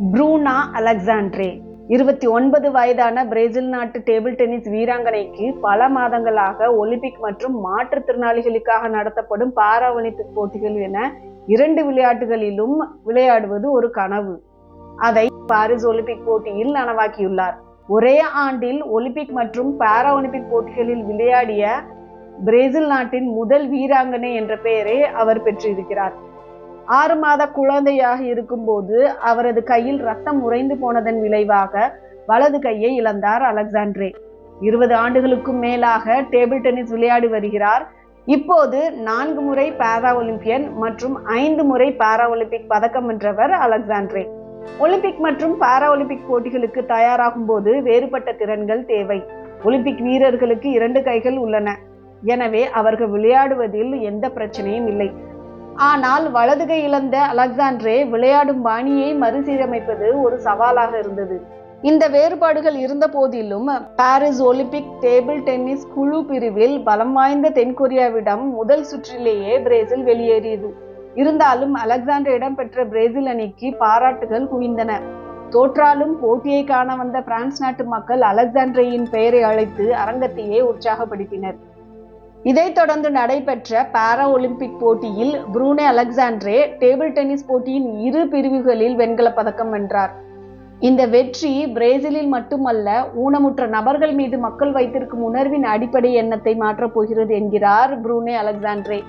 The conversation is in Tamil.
ப்ரூனா அலெக்சாண்ட்ரே. இருபத்தி ஒன்பது வயதான பிரேசில் நாட்டு டேபிள் டென்னிஸ் வீராங்கனைக்கு பல மாதங்களாக ஒலிம்பிக் மற்றும் மாற்றுத்திறனாளிகளுக்காக நடத்தப்படும் பாரா ஒலிம்பிக் போட்டிகள் என இரண்டு விளையாட்டுகளிலும் விளையாடுவது ஒரு கனவு. அதை பாரிஸ் ஒலிம்பிக் போட்டியில் நனவாக்கியுள்ளார். ஒரே ஆண்டில் ஒலிம்பிக் மற்றும் பாரா ஒலிம்பிக் போட்டிகளில் விளையாடிய பிரேசில் நாட்டின் முதல் வீராங்கனை என்ற பெயரை அவர் பெற்றிருக்கிறார். ஆறு மாத குழந்தையாக இருக்கும்போது அவரது கையில் ரத்தம் உறைந்து போனதன் விளைவாக வலது கையை இழந்தார் அலெக்சாண்ட்ரே. இருபது ஆண்டுகளுக்கும் மேலாக டேபிள் டென்னிஸ் விளையாடி வருகிறார். இப்போது நான்கு முறை பாரா ஒலிம்பியன் மற்றும் ஐந்து முறை பாரா ஒலிம்பிக் பதக்கம் வென்றவர் அலெக்சாண்ட்ரே. ஒலிம்பிக் மற்றும் பாரா ஒலிம்பிக் போட்டிகளுக்கு தயாராகும் போது வேறுபட்ட திறன்கள் தேவை. ஒலிம்பிக் வீரர்களுக்கு இரண்டு கைகள் உள்ளன. எனவே அவர்கள் விளையாடுவதில் எந்த பிரச்சனையும் இல்லை. ஆனால் வலதுகை இழந்த அலெக்சாண்ட்ரே விளையாடும் பாணியை மறுசீரமைப்பது ஒரு சவாலாக இருந்தது. இந்த வேறுபாடுகள் இருந்த போதிலும் பாரிஸ் ஒலிம்பிக் டேபிள் டென்னிஸ் குழு பிரிவில் பலம் வாய்ந்த தென்கொரியாவிடம் முதல் சுற்றிலேயே பிரேசில் வெளியேறியது. இருந்தாலும் அலெக்சாண்டர் இடம்பெற்ற பிரேசில் அணிக்கு பாராட்டுகள் குவிந்தன. தோற்றாலும் போட்டியை காண வந்த பிரான்ஸ் நாட்டு மக்கள் அலெக்சாண்ட்ரேயின் பெயரை அழைத்து அரங்கத்தையே உற்சாகப்படுத்தினர். இதைத் தொடர்ந்து நடைபெற்ற பாரா ஒலிம்பிக் போட்டியில் புரூனே அலெக்சாண்ட்ரே டேபிள் டென்னிஸ் போட்டியின் இரு பிரிவுகளில் வெண்கலப் பதக்கம் வென்றார். இந்த வெற்றி பிரேசிலில் மட்டுமல்ல ஊனமுற்ற நபர்கள் மீது மக்கள் வைத்திருக்கும் உணர்வின் அடிப்படை எண்ணத்தை மாற்றப் போகிறது என்கிறார் புரூனே அலெக்சாண்ட்ரே.